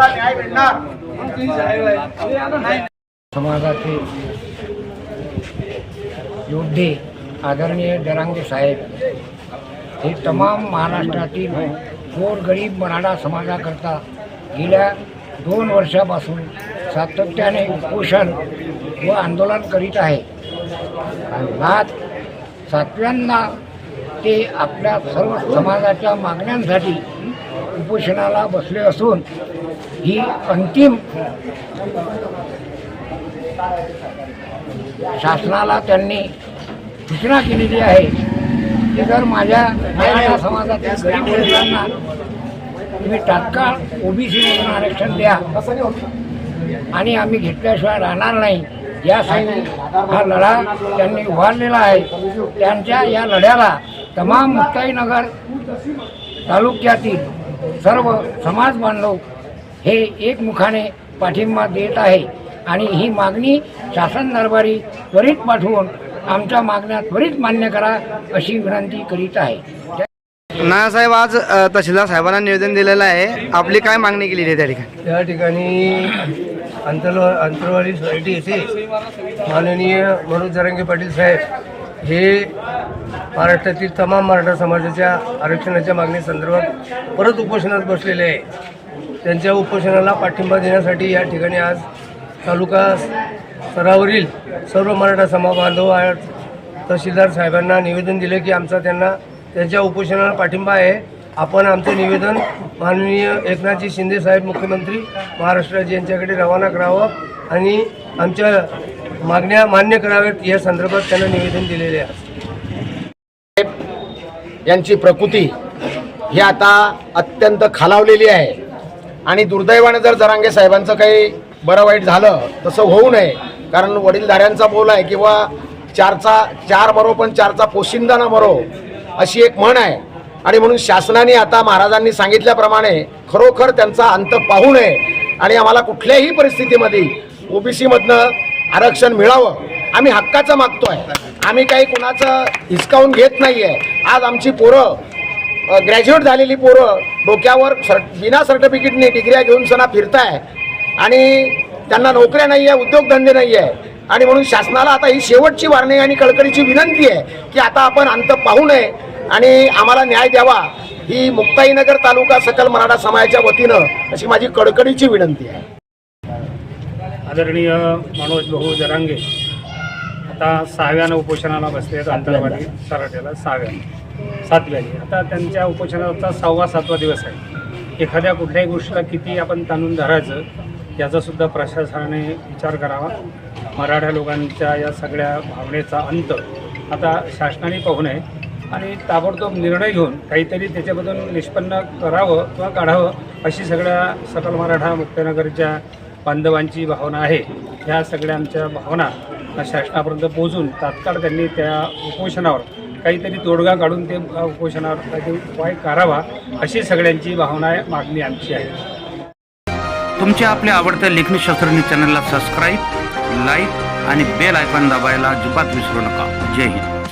त्याला न्याय मिळणार. समाजाचे योद्धे आदरणीय दरांगे साहेब हे तमाम महाराष्ट्रातील गोरगरीब मराठा समाजाकरता गेल्या दोन वर्षापासून सातत्याने उपोषण व आंदोलन करीत आहे. आणि आज सातव्यांदा ते आपल्या सर्व समाजाच्या मागण्यांसाठी उपोषणाला बसले असून ही अंतिम शासनाला त्यांनी सूचना केलेली आहे. की जर माझ्या मराठा समाजातील गरीब लोकांना तुम्ही तात्काळ ओबीसी म्हणून आरक्षण द्या आणि आम्ही घेतल्याशिवाय राहणार नाही यासाठी हा लढा त्यांनी उभारलेला आहे. त्यांच्या या लढ्याला तमाम मुक्ताईनगर तालुक्यातील सर्व समाज बांधव हे एकमुखाने पाठिंबा देत आहे. आणि ही मागणी शासन दरबारी त्वरित पाठवून आमच्या मागण्या त्वरित मान्य करा अशी विनंती करीत आहे. नानासाहेब आज अ, तहसीलदार साहेबांना निवेदन दिलेलं आहे. आपली काय मागणी केलेली आहे त्या ठिकाणी? या ठिकाणी अंतरवा अंतरवाली सोसायटी येथे माननीय मनोज जरांगे पाटील साहेब हे महाराष्ट्रातील तमाम मराठा समाजाच्या आरक्षणाच्या मागणी संदर्भात परत उपोषणात बसलेले आहे. त्यांच्या उपोषणाला पाठिंबा देण्यासाठी या ठिकाणी आज तालुका स्तरावरील सर्व मराठा समाजबांधव तहसीलदार साहेबांना निवेदन दिले की आमचा त्यांना त्यांच्या उपोषणाला पाठिंबा आहे. आपण आमचं निवेदन माननीय एकनाथजी शिंदे साहेब मुख्यमंत्री महाराष्ट्राचे यांच्याकडे रवाना करावं आणि आमच्या मागण्या मान्य कराव्यात या संदर्भात त्यांना निवेदन दिलेले आहे. यांची प्रकृती ही आता अत्यंत खालावलेली आहे. आणि दुर्दैवाने जर जरांगे साहेबांचं काही बरं वाईट झालं तसं होऊ नये. कारण वडीलधाऱ्यांचा बोल आहे किंवा चारचा चार मरो पण चारचा पोशिंदा ना मरो अशी एक म्हण आहे. आणि म्हणून शासनाने आता महाराजांनी सांगितल्याप्रमाणे खरोखर त्यांचा अंत पाहू नये. आणि आम्हाला कुठल्याही परिस्थितीमध्ये ओबीसीमधनं आरक्षण मिळावं. आम्ही हक्काचं मागतोय. आम्ही काही कुणाचं हिसकावून घेत नाहीये. आज आमची पोरं ग्रॅज्युएट झालेली पोरं डोक्यावर सर्ट बिना सर्टिफिकेटने डिग्र्या घेऊन सणा फिरताय. आणि त्यांना नोकऱ्या नाही आहे उद्योगधंदे नाही आहे आणि म्हणून शासनाला आता ही शेवटची वारणी आणि कळकळीची विनंती आहे की आता आपण अंत पाहू नये आणि आम्हाला न्याय द्यावा. ही मुक्ताईनगर तालुका सकल मराठा समाजाच्या वतीनं अशी माझी कडकडीची विनंती आहे. आदरणीय मनोज भाऊ जरांगे. आता सहाव्यानं उपोषणाला बसले आहेत आंतरवाडी सराट्याला सहाव्या सातव्याने आता त्यांच्या उपोषणाचा सहावा सातवा दिवस आहे. एखाद्या कुठल्याही गोष्टीला किती आपण ताणून धरायचं याचासुद्धा प्रशासनाने विचार करावा. मराठा लोकांच्या या सगळ्या भावनेचा अंत आता शासनाने पाहू नये आणि ताबडतोब निर्णय घेऊन काहीतरी त्याच्यामधून निष्पन्न करावं किंवा काढावं अशी सगळ्या सकल मराठा मुक्तनगरच्या बांधवांची भावना आहे. ह्या सगळ्या आमच्या भावना शासनापर्यंत पोहोचून तात्काळ त्यांनी त्या उपोषणावर काहीतरी तोडगा काढून ते उपोषणावर काहीतरी उपाय करावा अशी सगळ्यांची भावना मागणी आमची आहे. तुमच्या आपल्या आवडत्या लेखणी शास्त्रज्ञ चॅनलला सबस्क्राईब लाईक आणि बेल आयकॉन दाबायला अजिबात विसरू नका. जय हिंद.